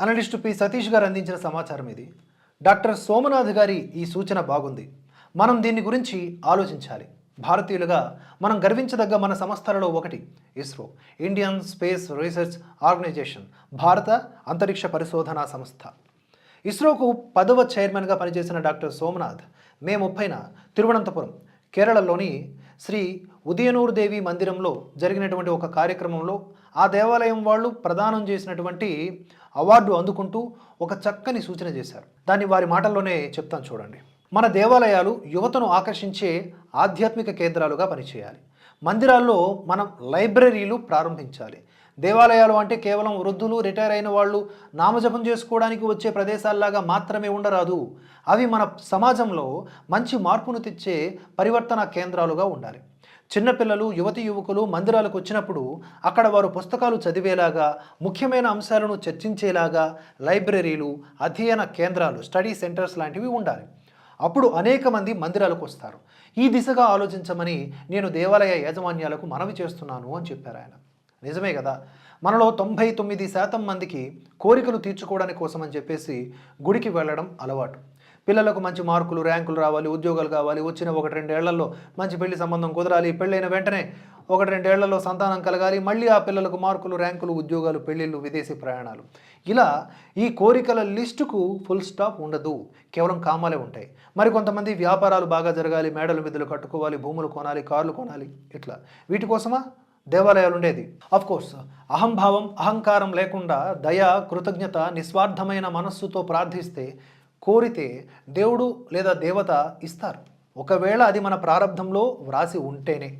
Analyst P Satish గారు అందించిన సమాచారం ఇది. డాక్టర్ సోమనాథ్ గారి ఈ సూచన బాగుంది. మనం దీని గురించి ఆలోచించాలి. భారతీయులుగా మనం గర్వించదగ్గ మన సంస్థలలో ఒకటి ISRO Indian space research organisation భారత అంతరిక్ష పరిశోధనా సంస్థ. ఇస్రోకు పదవ చైర్మన్గా పనిచేసిన డాక్టర్ సోమనాథ్ మే ముప్పైన తిరువనంతపురం కేరళలోని శ్రీ ఉదయనూరు దేవి మందిరంలో జరిగినటువంటి ఒక కార్యక్రమంలో ఆ దేవాలయం వాళ్ళు ప్రదానం చేసినటువంటి అవార్డు అందుకుంటూ ఒక చక్కని సూచన చేశారు. దాన్ని వారి మాటల్లోనే చెప్తాను చూడండి. మన దేవాలయాలు యువతను ఆకర్షించే ఆధ్యాత్మిక కేంద్రాలుగా పనిచేయాలి. మందిరాల్లో మనం లైబ్రరీలు ప్రారంభించాలి. దేవాలయాలు అంటే కేవలం వృద్ధులు రిటైర్ అయిన వాళ్ళు నామజపం చేసుకోవడానికి వచ్చే ప్రదేశాల్లాగా మాత్రమే ఉండరాదు. అవి మన సమాజంలో మంచి మార్పును తెచ్చే పరివర్తన కేంద్రాలుగా ఉండాలి. చిన్నపిల్లలు యువతి యువకులు మందిరాలకు వచ్చినప్పుడు అక్కడ వారు పుస్తకాలు చదివేలాగా ముఖ్యమైన అంశాలను చర్చించేలాగా లైబ్రరీలు అధ్యయన కేంద్రాలు స్టడీ సెంటర్స్ లాంటివి ఉండాలి. అప్పుడు అనేక మంది మందిరాలకు వస్తారు. ఈ దిశగా ఆలోచించమని నేను దేవాలయ యాజమాన్యాలకు మనవి చేస్తున్నాను అని చెప్పారు ఆయన. నిజమే కదా? మనలో తొంభై తొమ్మిది శాతం మందికి కోరికలు తీర్చుకోవడానికి కోసమని చెప్పేసి గుడికి వెళ్ళడం అలవాటు. పిల్లలకు మంచి మార్కులు ర్యాంకులు రావాలి ఉద్యోగాలు కావాలి. వచ్చిన ఒకటి రెండేళ్ళలో మంచి పెళ్ళి సంబంధం కుదరాలి. పెళ్ళైన వెంటనే ఒకటి రెండేళ్ళలో సంతానం కలగాలి. మళ్ళీ ఆ పిల్లలకు మార్కులు ర్యాంకులు ఉద్యోగాలు పెళ్ళిళ్ళు విదేశీ ప్రయాణాలు. ఇలా ఈ కోరికల లిస్టుకు ఫుల్ స్టాప్ ఉండదు. కేవలం కామాలే ఉంటాయి. మరి కొంతమంది వ్యాపారాలు బాగా జరగాలి మేడలు మిద్దలు కట్టుకోవాలి భూములు కొనాలి కార్లు కొనాలి ఇట్లా. వీటి కోసమా? దేవాలయాలు ఉండేది. కోర్స్ అహంభావం అహంకారం లేకుండా దయ కృతజ్ఞత నిస్వార్థమైన మనస్సుతో ప్రార్థిస్తే కోరితే దేవుడు లేదా దేవత ఇస్తారు. ఒకవేళ అది మన ప్రారంధంలో వ్రాసి ఉంటేనే.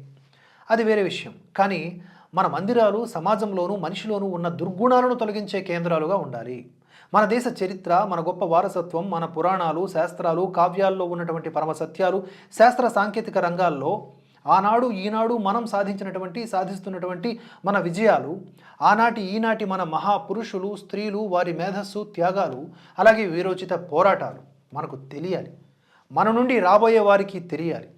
అది వేరే విషయం. కానీ మన మందిరాలు సమాజంలోనూ మనిషిలోనూ ఉన్న దుర్గుణాలను తొలగించే కేంద్రాలుగా ఉండాలి. మన దేశ చరిత్ర మన గొప్ప వారసత్వం మన పురాణాలు శాస్త్రాలు కావ్యాల్లో ఉన్నటువంటి పరమ సత్యాలు శాస్త్ర సాంకేతిక రంగాల్లో ఆనాడు ఈనాడు మనం సాధించినటువంటి సాధిస్తున్నటువంటి మన విజయాలు ఆనాటి ఈనాటి మన మహాపురుషులు స్త్రీలు వారి మేధస్సు త్యాగాలు అలాగే వీరోచిత పోరాటాలు మనకు తెలియాలి. మన నుండి రాబోయే వారికి తెలియాలి.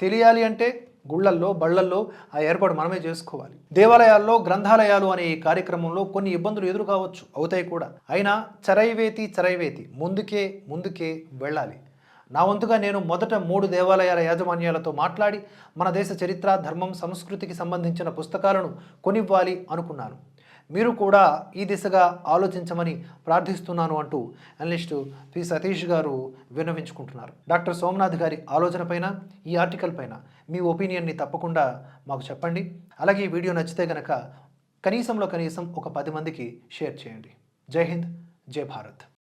తెలియాలి అంటే గుళ్ళల్లో బళ్ళల్లో ఆ ఏర్పాటు మనమే చేసుకోవాలి. దేవాలయాల్లో గ్రంథాలయాలు అనే ఈ కార్యక్రమంలో కొన్ని ఇబ్బందులు ఎదురు కావచ్చు అవుతాయి కూడా. అయినా చరైవేతి చరైవేతి ముందుకే ముందుకే వెళ్ళాలి. నా వంతుగా నేను మొదట మూడు దేవాలయాల యాజమాన్యాలతో మాట్లాడి మన దేశ చరిత్ర ధర్మం సంస్కృతికి సంబంధించిన పుస్తకాలను కొనివ్వాలి అనుకున్నాను. మీరు కూడా ఈ దిశగా ఆలోచించమని ప్రార్థిస్తున్నాను అంటూ అనలిస్టు పి. సతీష్ గారు విన్నవించుకుంటున్నారు. డాక్టర్ సోమనాథ్ గారి ఆలోచన పైన ఈ ఆర్టికల్ పైన మీ ఒపీనియన్ని తప్పకుండా మాకు చెప్పండి. అలాగే ఈ వీడియో నచ్చితే గనక కనీసంలో కనీసం ఒక పది మందికి షేర్ చేయండి. జై హింద్ జై భారత్.